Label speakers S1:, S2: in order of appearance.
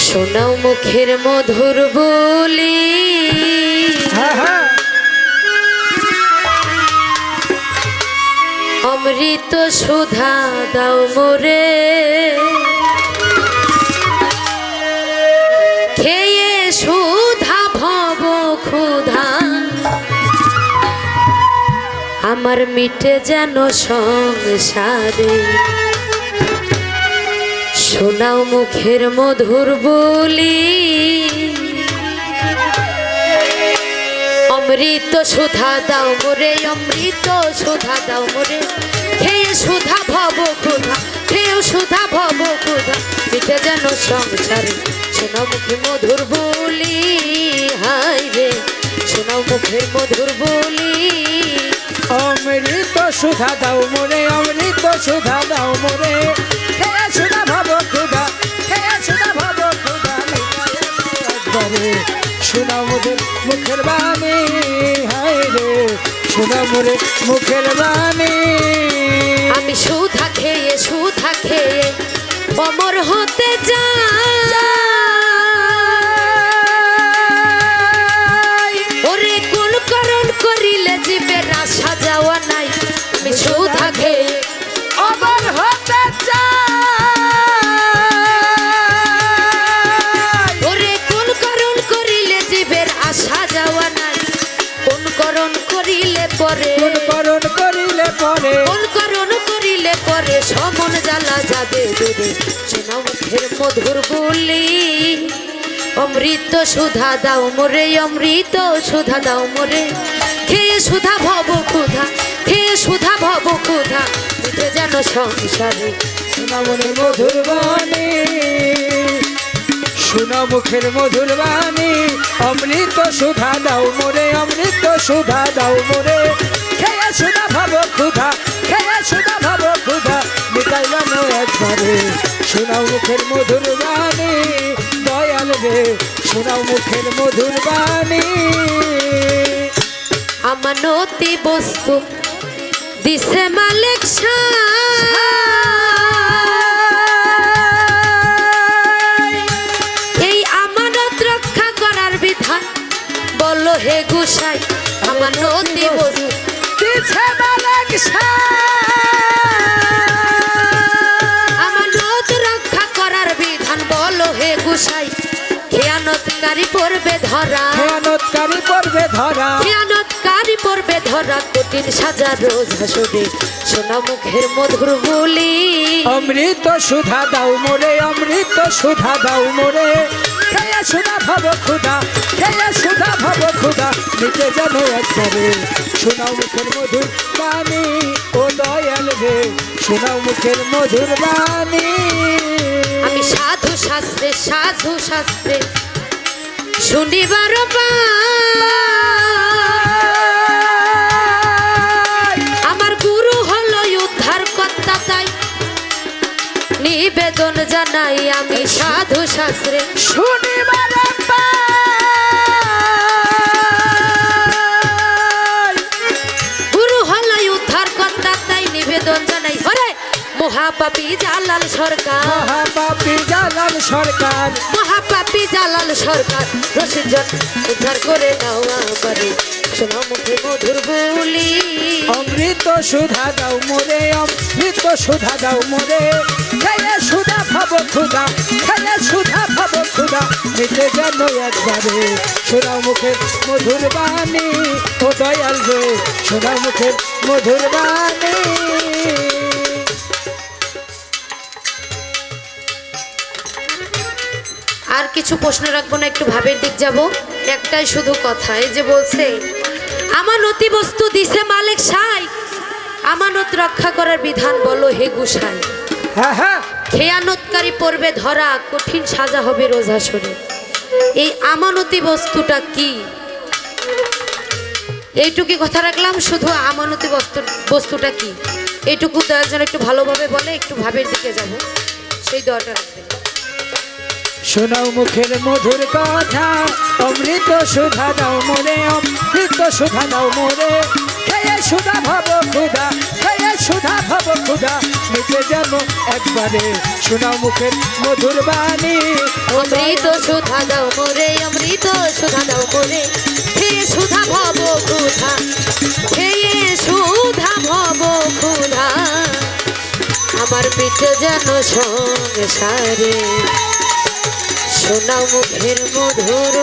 S1: শোনাও মুখের মধুর বলি।
S2: হ্যাঁ হ্যাঁ।
S1: অমৃত সুধা দাও মোরে। খেয়ে সুধা ভব ক্ষুধা। আমার মিটে যেন সংসারে। শোনাও মুখের মধুর বলি। অমৃত সুধা দাও মোরে, অমৃত সুধা দাও মোরে। খেয়ে সুধা ভব ক্ষুধা, খেয়ে সুধা ভব ক্ষুধা। মিটে যেন সংসারে, শোনাও মুখে মধুর বলি। হাই রে, শোনাও মুখের মধুর বলি।
S2: অমৃত সুধা দাও মোরে, অমৃত সুধা দাও মোরে। একবারে শোনা মোদের মুখের বাণী, হায় রে শোনা মোরে মুখের বাণী।
S1: আমি সুধা খেয়ে সুধা খেয়ে অমর হতে যা ওরে কোন করণ করিলে জীবের আশা? পরে
S2: কোন করণ করিলে পরে।
S1: কোন করণ করিলে পরে সমন জ্বালা যাবে দূরে শোনা মুখের মধুর বলি। অমৃত সুধা দাও মোরে অমৃত সুধা দাও মোরে। খেয়ে সুধা ভব ক্ষুধা খেয়ে সুধা ভব ক্ষুধা। যেন সংসারে।
S2: শোনা মধুর বাণী শোনা মুখের মধুর বাণী। অমৃত সুধা দাও মোরে, অমৃত সুধা দাও মোরে। খেয়ে সুধা ভাব ক্ষুধা, খেয়ে সুধা ভাব ক্ষুধা, মিটাইলাম একবারে। শোনাও মুখের মধুর বাণী, দয়াল রে, শোনাও মুখের মধুর বাণী।
S1: আমানতি বস্তু দিছে মালিক সাই। হে গুসাই আমানতি বস্তু
S2: দিছে মালিক
S1: আমানত রক্ষা করার বিধান বলো হে গুসাই খেয়ানতকারী পড়বে ধরা।
S2: খেয়ানতকারী পর্বে ধরা।
S1: খেয়ানতকারী পড়বে ধরা কঠিন সাজা রোজ হাসুরে সোনা মুখের মধুর বলি।
S2: অমৃত সুধা দাও মোরে অমৃত সুধা দাও মোরে। খেয়ে সুধা ভাব খুদা খেয়ে সুধা ভাব খুদা নিতে যেন একবারে। শোনাও মুখের মধুর বাণী, ও দয়াল রে। শোনাও মুখের মধুর বাণী।
S1: আমি সাধু শাস্ত্রে সাধু শাস্ত্রে শুনিবার পাই। নিবেদন জানাই আমি সাধু শাস্ত্রে।
S2: শুনিবার।
S1: গুরু হলো উদ্ধার কর্তা তাই নিবেদন জানাই। হরে মহাপাপী জালাল সরকার।
S2: মহাপাপী জালাল সরকার।
S1: মহাপাপি জালাল সরকার রসিজন উদ্ধার করে দাও আমারে। শোনা মুখে মধুর বলি।
S2: অমৃত সুধা দাও মোরে অমৃত সুধা দাও মোরে। খেয়ে সুধা ভাব ক্ষুধা খেয়ে সুধা ভাব ক্ষুধা নিতে যেন একবারে। সোনা মুখের মধুর বাণী, ও দয়াল রে সোনা মুখের মধুর বাণী।
S1: আর কিছু প্রশ্ন রাখব না, একটু ভাবের দিক যাব। একটাই শুধু কথা, এই যে বলছে আমানতি বস্তু দিছে মালিক সাই রক্ষা করার বিধান বলো হে গুসাই।
S2: হ্যাঁ হ্যাঁ।
S1: খেয়ানতকারী পড়বে ধরা কঠিন সাজা হবে রোজাসরে এই আমানতি বস্তুটা কি? এইটুকি কথা রাখলাম শুধু আমানতি বস্তু বস্তুটা কি? এইটুকু দয়ার জন্য একটু ভালোভাবে বলে একটু ভাবের দিকে যাব। সেই দোয়াটা রাখবেন।
S2: শোনাও মুখের মধুর কথা অমৃত সুধা দাও মোরে অমৃত সুধা দাও মোরে। খেয়ে সুধা ভাব ক্ষুধা মিটে যেন একবারে শোনাও মুখের মধুর বাণী।
S1: অমৃত সুধা দাও মোরে অমৃত সুধা দাও মোরে। খেয়ে সুধা ভব ক্ষুধা খেয়ে সুধা ভব ক্ষুধা আমার পিঠে যেন সংসারে সোনা মুখের মধুর